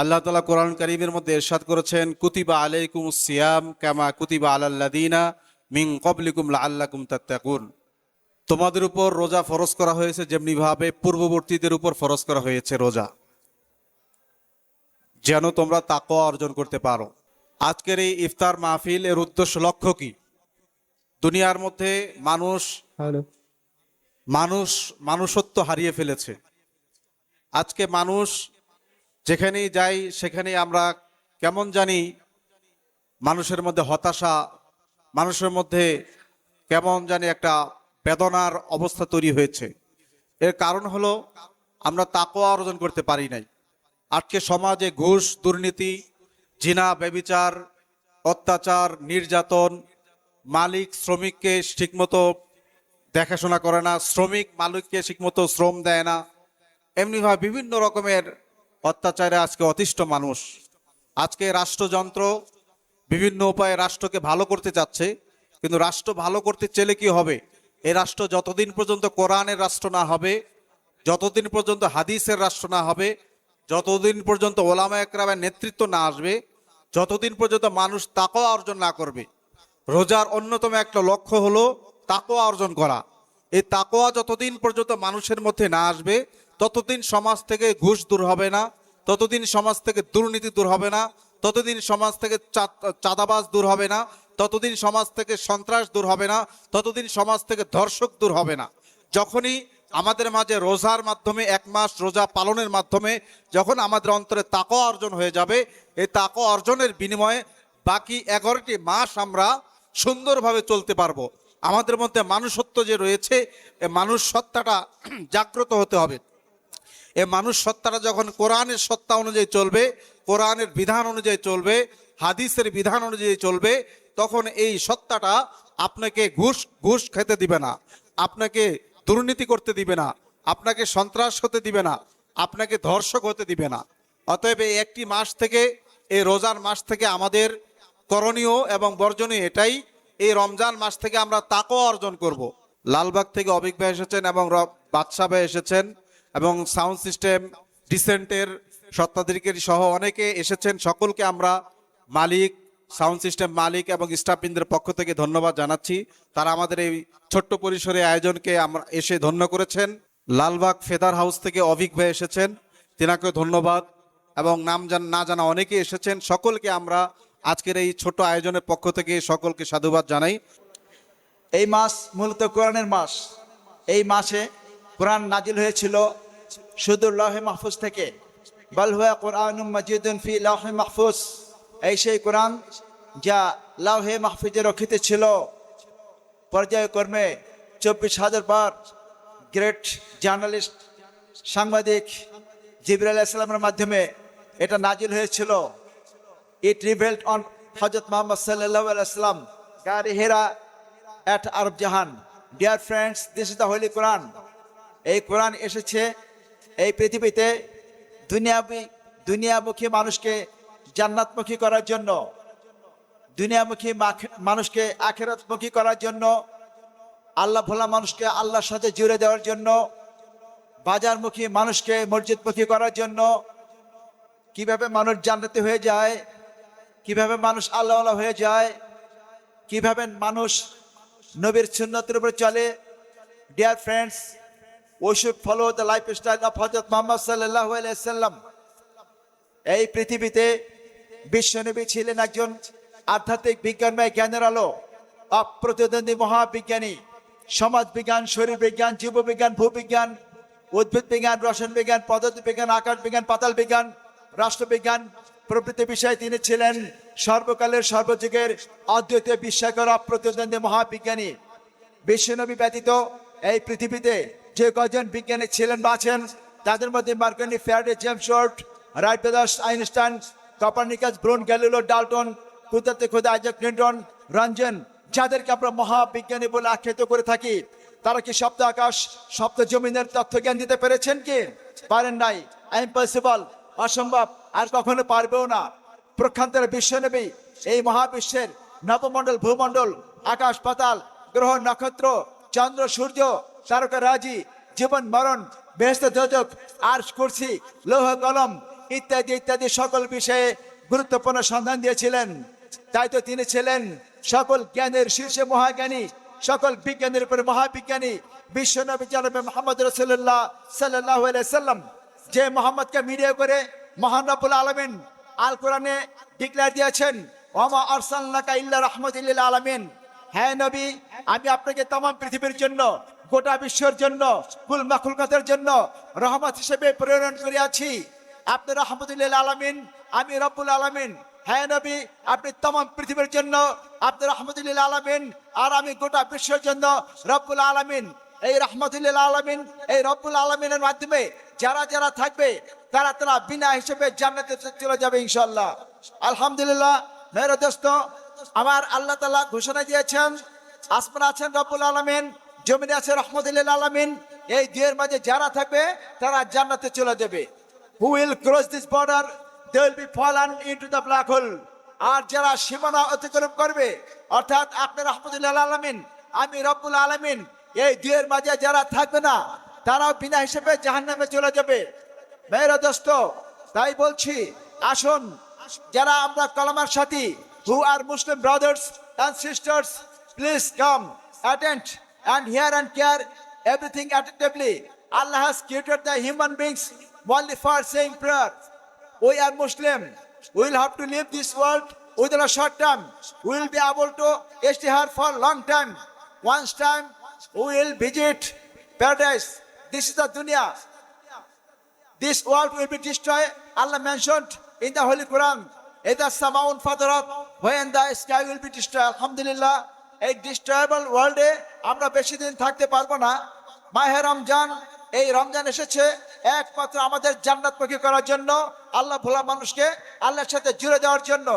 আল্লাহ তালা কোরআন করিমের মধ্যে এরশাদ করেছেন কুতিবা আলাইকুম সিয়াম কামা কুতিবা আলাল্লাদিনা মিং কবলিকুম লাআল্লাকুম তাত্তাকুন। তোমাদের উপর রোজা ফরজ করা হয়েছে যেমনি ভাবে পূর্ববর্তীদের উপর ফরজ করা হয়েছে রোজা। যেন তোমরা তাকওয়া অর্জন করতে পারো। আজকের এই ইফতার মাহফিল এর উদ্দেশ্য লক্ষ্য কি? দুনিয়ার মধ্যে মানুষ মানুষ মানুষত্ব হারিয়ে ফেলেছে। আজকে মানুষ যেখানেই যাই, সেখানেই আমরা কেমন জানি মানুষের মধ্যে হতাশা, মানুষের মধ্যে কেমন জানি একটা বেদনার অবস্থা তৈরি হয়েছে। এর কারণ হলো, আমরা তাকওয়া অর্জন করতে পারি নাই। আজকে সমাজে ঘুষ, দুর্নীতি, জিনা, ব্যবিচার, অত্যাচার, নির্যাতন, মালিক শ্রমিককে ঠিকমতো দেখাশোনা করে না, শ্রমিক মালিককে ঠিকমতো শ্রম দেয় না। এমনিভাবে বিভিন্ন রকমের অত্যাচারে আজকে অতিষ্ঠ মানুষ। আজকে রাষ্ট্রযন্ত্র বিভিন্ন উপায়ে রাষ্ট্রকে ভালো করতে চাচ্ছে, কিন্তু রাষ্ট্র ভালো করতে চেলে কি হবে? এই রাষ্ট্র যতদিন পর্যন্ত কোরআনের রাষ্ট্র না হবে, যতদিন পর্যন্ত হাদিসের রাষ্ট্র না হবে, যতদিন পর্যন্ত ওলামা একরামের নেতৃত্ব না আসবে, যতদিন পর্যন্ত মানুষ তাকওয়া অর্জন না করবে, রোজার অন্যতম একটা লক্ষ্য হলো তাকওয়া অর্জন করা। এই তাকওয়া যতদিন পর্যন্ত মানুষের মধ্যে না আসবে ততদিন সমাজ থেকে ঘুষ দূর হবে না, ততদিন সমাজ থেকে দুর্নীতি দূর হবে না, ততদিন সমাজ থেকে চাঁদাবাজ দূর হবে না, ততদিন সমাজ থেকে সন্ত্রাস দূর হবে না, ততদিন সমাজ থেকে ধর্ষক দূর হবে না। যখনই আমাদের মাঝে রোজার মাধ্যমে, এক মাস রোজা পালনের মাধ্যমে যখন আমাদের অন্তরে তাকওয়া অর্জন হয়ে যাবে, এই তাকওয়া অর্জনের বিনিময়ে বাকি এগারোটি মাস আমরা সুন্দরভাবে চলতে পারব। আমাদের মধ্যে মানুষত্ব যে রয়েছে মানুষ সত্তাটা জাগ্রত হতে হবে। এ মানুষ সত্তাটা যখন কোরআনের সত্তা অনুযায়ী চলবে, কোরআনের বিধান অনুযায়ী চলবে, হাদিসের বিধান অনুযায়ী চলবে, তখন এই সত্তাটা আপনাকে ঘুষ ঘুষ খেতে দিবে না। আপনাকে দুর্নীতি করতে দিবে না। আপনাকে সন্ত্রাস হতে দিবে না। আপনাকে ধর্ষক হতে দিবে না। অতএব এই একটি মাস থেকে, এই রোজার মাস থেকে আমাদের করণীয় এবং বর্জনীয় এটাই, এই রমজান মাস থেকে আমরা তাকও অর্জন করব। লালবাগ থেকে ভাই এসেছেন এবং বাদশাহ এসেছেন। এবং সাউন্ড সিস্টেম ডিসেন্টের সত্ত্বাধিকারী সহ অনেকে এসেছেন। সকলকে আমরা মালিক, সাউন্ড সিস্টেম মালিক এবং স্টাফবৃন্দের পক্ষ থেকে ধন্যবাদ জানাচ্ছি। তারা আমাদের এই ছোট্ট পরিসরে আয়োজনকে আমরা এসে ধন্য করেছেন। লালবাগ ফেদার হাউস থেকে অভিক ভাই এসেছেন তিনাকে ধন্যবাদ এবং নাম জান, না জানা অনেকে এসেছেন। সকলকে আমরা আজকের এই ছোট আয়োজনের পক্ষ থেকে সকলকে সাধুবাদ জানাই। এই মাস মূলত কোরআনের মাস। এই মাসে কোরআন নাজিল হয়েছিল শুধু লহে মাহফুজ থেকে। বালহুয়া কোরআন মজিদুন ফি লহে মাহফুজ। এই সেই কোরআন যা লাহে মাহফুজে রক্ষিত ছিল। পর্যায়ক্রমে চব্বিশ হাজার বার গ্রেট জার্নালিস্ট সাংবাদিক জিবরাল ইসলামের মাধ্যমে এটা নাজিল হয়েছিল। It revealed on Hazrat Muhammad sallallahu alaihi wasallam, Gari আরব জাহান dear friends this is the Holy Quran. এই কোরআন এসেছে এই পৃথিবীতে দুনিয়াবি, দুনিয়ামুখী মানুষকে জান্নাতমুখী করার জন্য, দুনিয়ামুখী মাখ- মানুষকে আখেরাতমুখী করার জন্য, আল্লাহ ভোলা মানুষকে আল্লাহর সাথে জুড়ে দেওয়ার জন্য, বাজারমুখী মানুষকে মসজিদমুখী করার জন্য, কীভাবে মানুষ জান্নাতি হয়ে যায়, কীভাবে মানুষ আল্লাহ হয়ে যায়, কীভাবে মানুষ নবীর সুন্নতের উপরে চলে dear friends we should follow the lifestyle of Hazrat Muhammad sallallahu alayhi wasallam. এই পৃথিবীতে বিশ্বনবী ছিলেন একজন আধ্যাত্মিক বিজ্ঞানময় জ্ঞানের আলো, অপ্রতিদ্বন্দ্বী মহাবিজ্ঞানী সমাজ বিজ্ঞান শরীর বিজ্ঞান জীববিজ্ঞান, ভূবিজ্ঞান উদ্ভিদ বিজ্ঞান রসায়ন বিজ্ঞান পদ্ধতি বিজ্ঞান আকাশ বিজ্ঞান পাতাল বিজ্ঞান রাষ্ট্রবিজ্ঞান প্রভৃতি বিষয়ে তিনি ছিলেন সর্বকালের সর্বযুগের অদ্বিতীয় বিস্ময়কর অপ্রতিদ্বন্দ্বী মহাবিজ্ঞানী। বিশ্বনবী ব্যতীত এই পৃথিবীতে যে কজন বিজ্ঞানী ছিলেন বা আছেন, তাদের মধ্যে Marconi Faraday, James Short Wright brothers, Einstein, Copernicus, Bruno Galileo, Dalton, Qudrate Khuda Isaac Newton Ranjan, যাদেরকে আমরা মহাবিজ্ঞানী বলে আখ্যায়িত করে থাকি, তারা কি সপ্ত আকাশ, সপ্ত জমিনের তথ্য জ্ঞান দিতে পেরেছেন কি? পারেন নাই। ইম্পসিবল, অসম্ভব, আর কখনো পারবেও না। প্রক্ষান্তরে বিশ্ব নেবে এই মহাবিশ্বের নবমণ্ডল, ভূমণ্ডল, আকাশ পাতাল, গ্রহ, নক্ষত্র, চন্দ্র, সূর্য তারকা রাজি, জীবন, মরণ বেহস্ত যোজক আর কুরসি, লৌহ, কলম ইত্যাদি ইত্যাদি সকল বিষয়ে গুরুত্বপূর্ণ সন্ধান দিয়েছিলেন। তাই তো তিনি ছিলেন সকল জ্ঞানের শীর্ষে মহাজ্ঞানী, সকল বিজ্ঞানের উপরে মহাবিজ্ঞানী বিশ্ব নবী জনাবে মোহাম্মদ রসুল্লাহ সাল্লাহ সাল্লাম যে মোহাম্মদকে মিডিয়া করে মহানবুল আলমিন আল কোরআনে ডিক্লেয়ার দিয়েছেন ওমা আরসাল্লাকা ইল্লা রহমতুল্লিল আলমিন। হ্যাঁ নবী, আমি আপনাকে তাম পৃথিবীর জন্য গোটা বিশ্বের জন্য কুল মাখুলকাতের জন্য রহমত হিসেবে প্রেরণ করিয়াছি। আপনি রহমতুল্লিল আলমিন, আমি রব্বুল আলমিন। হ্যাঁ নবী, আপনি তাম পৃথিবীর জন্য, আপনি রহমতুল্লিল আলমিন, আর আমি গোটা বিশ্বের জন্য রব্বুল আলমিন। এই রহমতুল্লিল আলমিন, এই রব্বুল আলমিনের মাধ্যমে যারা যারা থাকবে, তারা তারা বিনা হিসেবে জান্নাতে চলে যাবে ইনশাল্লাহ আলহামদুলিল্লাহ মেয়ের দোস্ত আমার আল্লাহ তালা ঘোষণা দিয়েছেন, আসমান আছেন রব্বুল আলমিন জমিনে আছে রহমতুল্লিল আলমিন, এই দুয়ের মাঝে যারা থাকবে, তারা জান্নাতে চলে যাবে। Who will cross this border they will be fallen into the black hole আর যারা সীমানা অতিক্রম করবে, অর্থাৎ আপনি রহমতুল্লাহ আলমিন, আমি রব্বুল আলমিন, এই দুয়ের মাঝে যারা থাকবে না, তারাও বিনা হিসেবে জাহান্নামে চলে যাবে। মেয়েরা দোস্ত, তাই বলছি, আসুন, যারা আমরা কলমার সাথী who are Muslim brothers and sisters please come attend and hear and care everything attentively Allah has created the human beings only for saying prayer we are Muslim. We will have to leave this world within a short time. We will be able to stay here for a long time. Once time, we will visit paradise. This is the dunya. This world will be destroyed. Allah mentioned in the Holy Quran. Either Samaun Fadarat, when the sky will be destroyed. Alhamdulillah. এই ডিস্ট্রয়েবল ওয়ার্ল্ডে আমরা বেশি দিন থাকতে পারব না। মাহে রমজান, এই রমজান এসেছে, একমাত্র আমাদের জান্নাতমুখী করার জন্য, আল্লাহ ভোলা মানুষকে আল্লাহর সাথে জুড়ে দেওয়ার জন্য।